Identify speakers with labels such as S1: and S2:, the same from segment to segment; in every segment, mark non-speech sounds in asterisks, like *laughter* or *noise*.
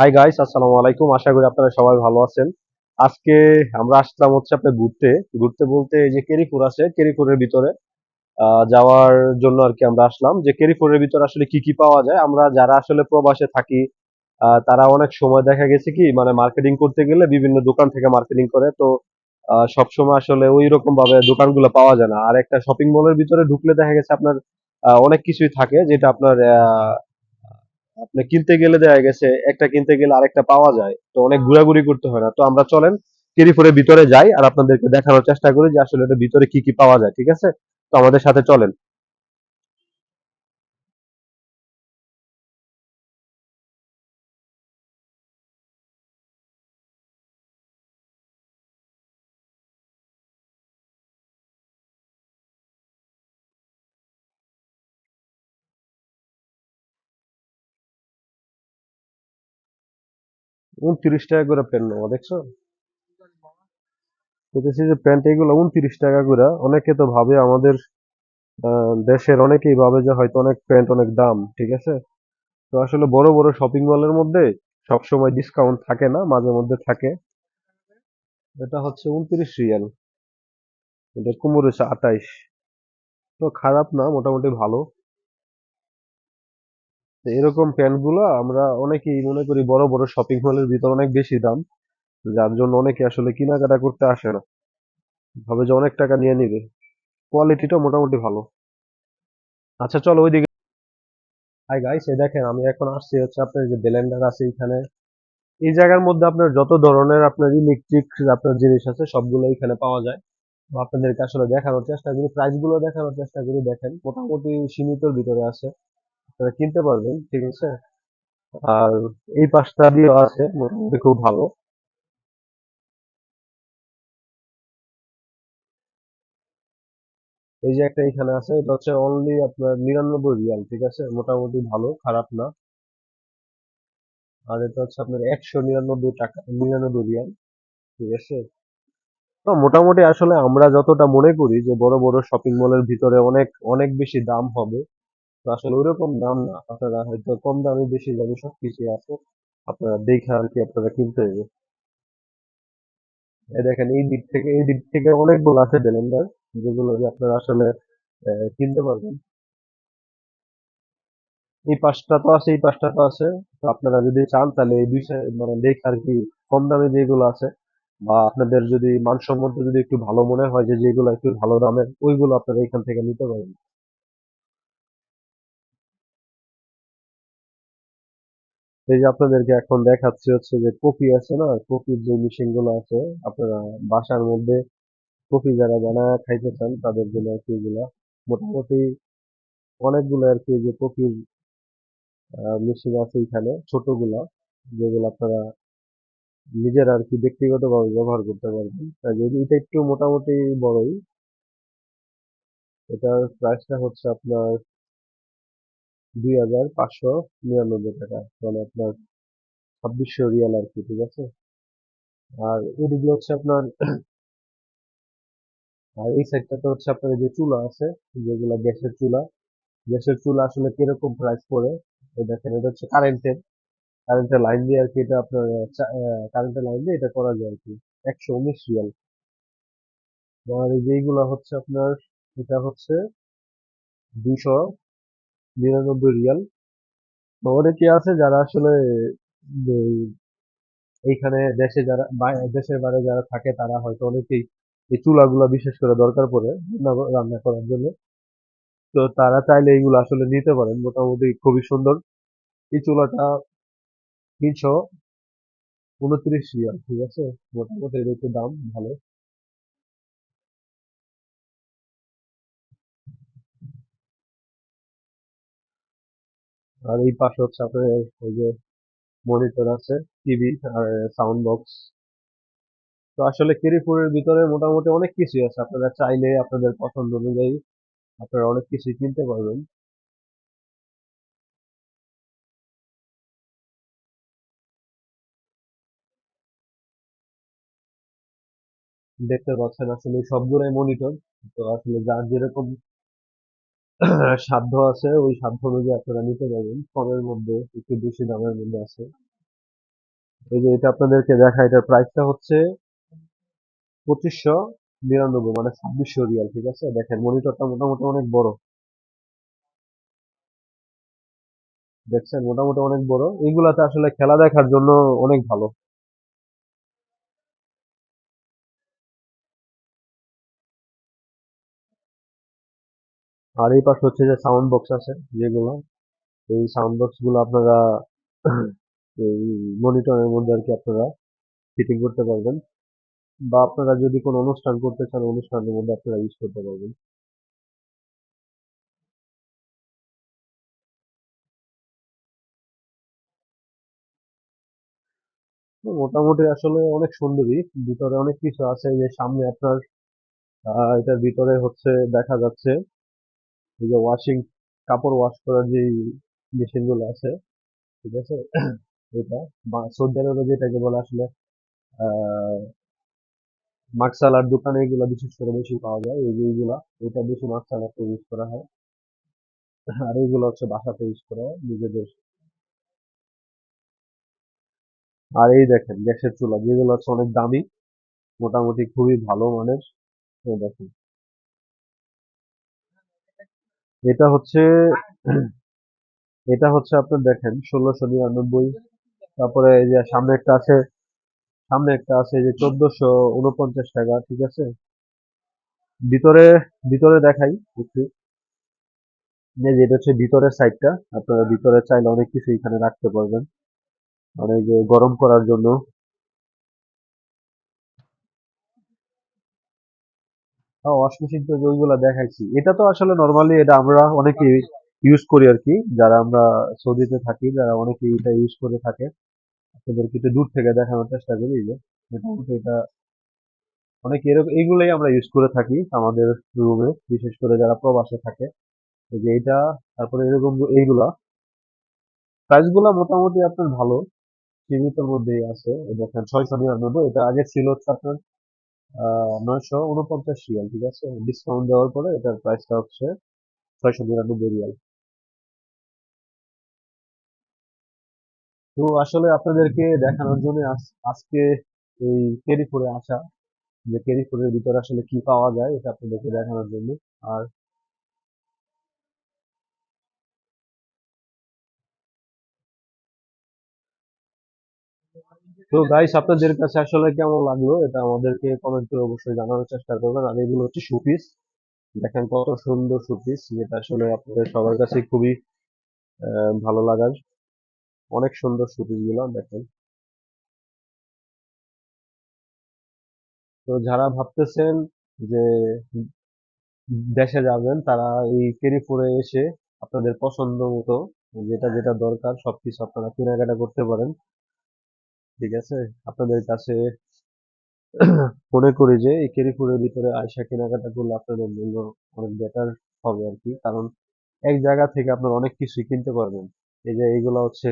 S1: Hi guys আসসালামু আলাইকুম। আশা করি আপনারা সবাই ভালো আছেন। আজকে আমরা আসলাম হচ্ছে আপনার ঘুরতে। ঘুরতে বলতে এই যে কেরিপুর আছে কেরিপুরের ভিতরে যাওয়ার জন্য আর কি আমরা আসলাম। যে কেরিপুরের ভিতরে আসলে কি কি পাওয়া যায়? আমরা যারা আসলে প্রবাসে থাকি তারা অনেক সময় দেখা গেছে কি মানে মার্কেটিং করতে গেলে বিভিন্ন দোকান থেকে মার্কেটিং করে। তো সব সময় আসলে ওই রকম ভাবে দোকানগুলো পাওয়া যায় না। আর একটা শপিং মলের ভিতরে ঢুকলে দেখা গেছে আপনার অনেক কিছুই থাকে। যেটা আপনার আপনি কিনতে গেলে দেখা গেছে, একটা কিনতে গেলে আরেকটা পাওয়া যায়, তো অনেক ঘোরাঘুরি করতে হয় না। তো আমরা চলেন কেরিফোরের ভিতরে যাই আর আপনাদেরকে দেখানোর চেষ্টা করি যে আসলে এটা ভিতরে কি কি পাওয়া যায়, ঠিক আছে? তো আমাদের সাথে চলেন। উনত্রিশ টাকা করে প্যান্ট নেওয়া দেখছ? দেখতেছি যে প্যান্ট এগুলো উনত্রিশ টাকা করে। অনেকে তো ভাবে আমাদের দেশের অনেকেই ভাবে যে হয়তো অনেক প্যান্ট অনেক দাম, ঠিক আছে? তো আসলে বড় বড় শপিং মলের মধ্যে সবসময় ডিসকাউন্ট থাকে না, মাঝে মধ্যে থাকে। এটা হচ্ছে উনত্রিশ রিয়াল। এটা কুমড়ো হচ্ছে আটাইশ। তো খারাপ না, মোটামুটি ভালো। এরকম প্যান্টগুলো আমরা অনেকেই মনে করি বড় বড় শপিং মলের ভিতর অনেক বেশি দাম, যার জন্য অনেকে আসলে কেনাকাটা করতে আসে না। ভাবে যে অনেক টাকা নিয়ে নিবে। কোয়ালিটিটা মোটামুটি ভালো। আচ্ছা চলো ওইদিকে। হাই গাইস এই দেখেন, আমি এখন আসছি হচ্ছে আপনার যে ব্লেন্ডার আছে এখানে। এই জায়গার মধ্যে আপনার যত ধরনের আপনার ইলেকট্রিক আপনার জিনিস আছে, সবগুলো এখানে পাওয়া যায়। আপনাদেরকে আসলে দেখানোর চেষ্টা করি প্রাইসগুলো দেখানোর চেষ্টা করি, দেখেন, মোটামুটি সীমিতর ভিতরে আছে। আপনারা কিনতে পারবেন, ঠিক আছে? আর এই পাশটা দিয়েও আছে, মোটামুটি খুব ভালো। এই যে একটা এখানে আছে, এটা হচ্ছে অনলি আপনার নিরানব্বই রিয়াল, ঠিক আছে? মোটামুটি ভালো, খারাপ না। আর এটা হচ্ছে আপনার একশো নিরানব্বই টাকা, নিরানব্বই রিয়াল, ঠিক আছে? তো মোটামুটি আসলে আমরা যতটা মনে করি যে বড় বড় শপিং মলের ভিতরে অনেক অনেক বেশি দাম হবে। আসলে ওইরকম দাম না। আপনারা হয়তো কম দামে বেশি দামে সবকিছু আছে। আপনারা দেখে আর কি আপনারা কিনতে হবে। দেখেন, এই দিক থেকে, এই দিক থেকে অনেকগুলো আছে ব্লেন্ডার, যেগুলো আপনারা আসলে কিনতে পারবেন। এই পাঁচটা তো আছে, এই পাঁচটা তো আছে। তো আপনারা যদি চান, তাহলে এই বিষয়ে মানে দেখে আর কি কম দামে যেগুলো আছে, বা আপনাদের যদি মানসম্মত যদি একটু ভালো মনে হয় যে যেগুলো একটু ভালো দামের, ওইগুলো আপনারা এখান থেকে নিতে পারেন এই যে আপনাদেরকে এখন দেখাচ্ছি হচ্ছে যে কপি আছে না? কপির যে মেশিনগুলো আছে, আপনারা বাসার মধ্যে কপি যারা বানায় খাইতে চান, তাদের জন্য আর কি এগুলা। মোটামুটি অনেকগুলো আর কি যে কফির মেশিন আছে এখানে, ছোটগুলা, যেগুলো আপনারা নিজের আর কি ব্যক্তিগতভাবে ব্যবহার করতে পারবেন। যদি এটা একটু মোটামুটি বড়ই, এটার প্রাইসটা হচ্ছে আপনার দুই হাজার পাঁচশো নিরানব্বই টাকা মানে আপনার ছাব্বিশশো রিয়াল আর কি, ঠিক আছে? আর এদিকে হচ্ছে আপনার, আর এই সাইডটাতে হচ্ছে আপনার যে চুলা আছে, যেগুলা গ্যাসের চুলা গ্যাসের চুলা আসলে কীরকম প্রাইস পড়ে? এই দেখেন, এটা হচ্ছে কারেন্টের কারেন্টের লাইন দিয়ে আর কি এটা আপনার কারেন্টের লাইন দিয়ে এটা করা যায় আর কি, একশো উনিশ রিয়াল। আর এই যেগুলা হচ্ছে আপনার, এটা হচ্ছে দুইশো নিরানব্বই রিয়াল। অনেকে আছে যারা আসলে এই এইখানে দেশে যারা দেশের বাইরে যারা থাকে তারা হয়তো অনেকেই এই চুলাগুলা বিশেষ করে দরকার পড়ে রান্না রান্না করার জন্য। তো তারা চাইলে এইগুলো আসলে নিতে পারেন। মোটামুটি খুবই সুন্দর। এই চুলাটা তিনশো উনত্রিশ রিয়াল, ঠিক আছে? মোটামুটি এর একটু দাম ভালো। আর এই পাশে হচ্ছে আপনার ওই যে মনিটর আছে টিভি আর সাউন্ড বক্স তো আসলে কেরিপুরের ভিতরে মোটামুটি অনেক কিছুই আছে। আপনারা চাইলে আপনাদের পছন্দ অনুযায়ী আপনারা অনেক কিছুই কিনতে পারবেন। দেখতে পাচ্ছেন আসলে সবগুলাই মনিটর তো আসলে যার যেরকম সাধ্য আছে, ওই সাধ্য অনুযায়ী আপনারা নিতে পারবেন। কমের মধ্যে একটু বেশি দামের মধ্যে আছে। এই যে এটা আপনাদেরকে দেখা, এটার প্রাইসটা হচ্ছে পঁচিশশো নিরানব্বই মানে ছাব্বিশশো রিয়াল, ঠিক আছে? দেখেন মনিটরটা মোটামুটি অনেক বড়। দেখছেন? মোটামুটি অনেক বড়। এইগুলাতে আসলে খেলা দেখার জন্য অনেক ভালো। আর এই পাশে হচ্ছে যে সাউন্ড বক্স আছে যেগুলো, এই সাউন্ড বক্সগুলো আপনারা *coughs* এই মনিটরের মধ্যে আর কি আপনারা ফিটিং করতে পারবেন। বা আপনারা যদি কোনো অনুষ্ঠান করতে চান, অনুষ্ঠানের মধ্যে আপনারা ইউজ করতে পারবেন। মোটামুটি আসলে অনেক সুন্দরী। ভিতরে অনেক কিছু আছে যে সামনে আপনার এটার ভিতরে হচ্ছে দেখা যাচ্ছে এই যে ওয়াশিং কাপড় ওয়াশ করার যে মেশিনগুলো আছে, ঠিক আছে? *clears throat* এটা বা আরবে যেটাকে বলে আসলে মাকসালার দোকানে এগুলো বিশেষ করে বেশি পাওয়া যায়। এই যে এইগুলা, এটা বেশি মাকসালাতে ইউজ করা হয়। আর এইগুলো হচ্ছে বাসাতে ইউজ করা হয় নিজেদের। আর এই দেখেন, গ্যাসের চুলা, যেগুলো হচ্ছে অনেক দামি, মোটামুটি খুবই ভালো মানের। দেখেন। এটা হচ্ছে এটা হচ্ছে আপনার দেখেন, ষোলোশো নিরানব্বই। তারপরে এই যে সামনে একটা আছে, সামনে একটা আছে যে চোদ্দশো উনপঞ্চাশ টাকা, ঠিক আছে? ভিতরে ভিতরে দেখাই একটু। যেটা হচ্ছে ভিতরের সাইডটা, আপনারা ভিতরে চাইলে অনেক কিছু এখানে রাখতে পারবেন। মানে যে গরম করার জন্য। ওয়াশ মেশিন তো ওইগুলা দেখাইছি। এটা তো আসলে নর্মালি এটা আমরা অনেকে ইউজ করি আর কি। যারা আমরা সৌদিতে থাকি যারা অনেকে এটা ইউজ করে থাকে আপনাদেরকে একটু দূর থেকে দেখানোর চেষ্টা করি যে এটা অনেক এরকম এইগুলাই আমরা ইউজ করে থাকি আমাদের রুমে বিশেষ করে যারা প্রবাসে থাকে যে এটা তারপরে এরকম এইগুলা। প্রাইসগুলা মোটামুটি আপনার ভালো। সীমিতর মধ্যেই আছে। দেখেন ছয়শো নিরানব্বই এটা আগে ছিল হচ্ছে আপনার নয়শো উনপঞ্চাশ রিয়াল, ঠিক আছে? ডিসকাউন্ট দেওয়ার পরে এটার প্রাইসটা হচ্ছে ছয়শো নিরানব্বই রিয়াল। তো আসলে আপনাদেরকে দেখানোর জন্য আজকে এই ক্যারিফোরে আসা, যে ক্যারিফোরের ভিতরে আসলে কি পাওয়া যায়, এটা আপনাদেরকে দেখানোর জন্য। আর তো গাইস আপনাদের কাছে আসলে কেমন লাগল এটা আমাদেরকে কমেন্ট করে অবশ্যই জানানোর চেষ্টা করবেন। আর এগুলো হচ্ছে শোপিস দেখেন কত সুন্দর শোপিস যেটা আসলে আপনাদের সবার কাছে খুবই ভালো লাগার। অনেক সুন্দর শোপিসগুলো, দেখেন। তো যারা ভাবতেছেন যে দেশে যাবেন, তারা এই কেরিপুরে এসে আপনাদের পছন্দ মতো, যেটা যেটা দরকার, সবকিছু আপনারা কেনাকাটা করতে পারেন। ঠিক আছে? আপনাদের কাছে *clears throat* মনে করি যে এই কেরিপুরের ভিতরে আয়সা কেনাকাটা করলে আপনাদের জন্য অনেক বেটার হবে আর কি কারণ এক জায়গা থেকে আপনার অনেক কিছুই কিনতে পারবেন। এই যে এইগুলো হচ্ছে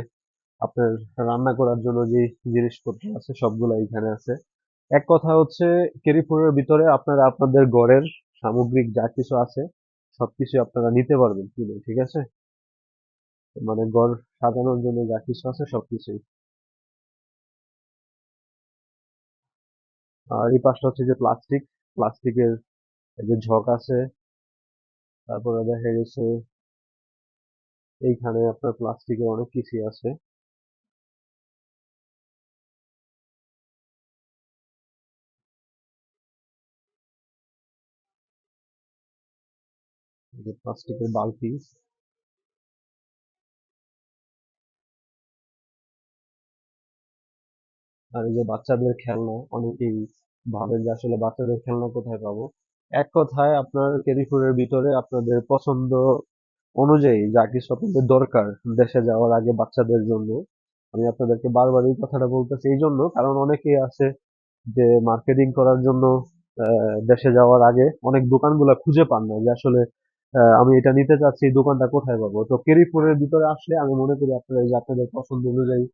S1: আপনার রান্না করার জন্য যে জিনিসপত্র আছে, সবগুলো এখানে আছে। এক কথা হচ্ছে কেরিপুরের ভিতরে আপনারা আপনাদের ঘরের সামগ্রিক যা কিছু আছে, সবকিছু আপনারা নিতে পারবেন কিনে, ঠিক আছে? মানে ঘর সাজানোর জন্য যা কিছু আছে, সবকিছুই। আর এই পাশটা হচ্ছে যে প্লাস্টিক প্লাস্টিকের যে ঝক আছে, তারপরে দেখা গেছে এইখানে আপনার প্লাস্টিকের অনেক কিছুই আছে। প্লাস্টিকের বালতি। আর এই যে বাচ্চাদের খেলনা, অনেকেই ভাবে যে আসলে বাচ্চাদের খেলনা কোথায় পাবো। এক কথায় আপনার কেরিপুরের ভিতরে আপনাদের পছন্দ অনুযায়ী যা কিছু আপনাদের দরকার দেশে যাওয়ার আগে বাচ্চাদের জন্য, আমি আপনাদেরকে বারবার এই কথাটা বলতেছি। এই জন্য কারণ অনেকেই আছে যে মার্কেটিং করার জন্য দেশে যাওয়ার আগে অনেক দোকানগুলো খুঁজে পান না যে আসলে আমি এটা নিতে চাচ্ছি দোকানটা কোথায় পাবো। তো কেরিপুরের ভিতরে আসলে আমি মনে করি আপনারা যে আপনাদের পছন্দ অনুযায়ী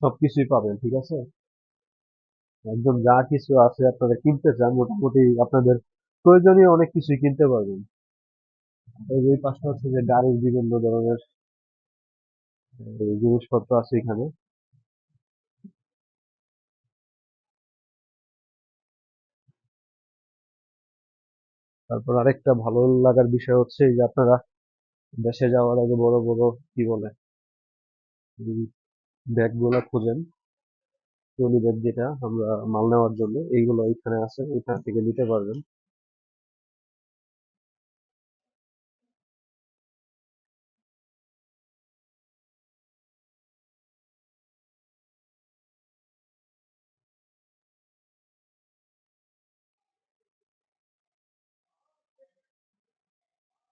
S1: সব কিছুই পাবেন, ঠিক আছে? একদম যা কিছু আছে আপনারা কিনতে চান, মোটামুটি আপনাদের প্রয়োজনীয় অনেক কিছুই কিনতে পারবেন। এই পাশটা হচ্ছে যে গাড়ির বিভিন্ন ধরনের জিনিসপত্র আছে এখানে। তারপর আরেকটা ভালো লাগার বিষয় হচ্ছে যে আপনারা দেশে যাওয়ার আগে বড় বড়, কি বলে? ব্যাগগুলা খুঁজেন। ট্রলি ব্যাগ যেটা আমরা মাল নেওয়ার জন্য, এইগুলো এখানে আছে এখান থেকে নিতে পারবেন।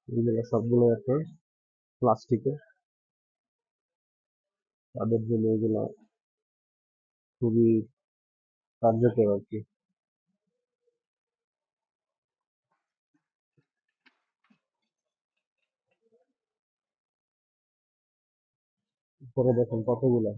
S1: এইগুলো সবগুলো আপনার প্লাস্টিকের। তাদের জন্য এগুলো খুবই কার্যকর আর কি। পরে দেখেন কতগুলা।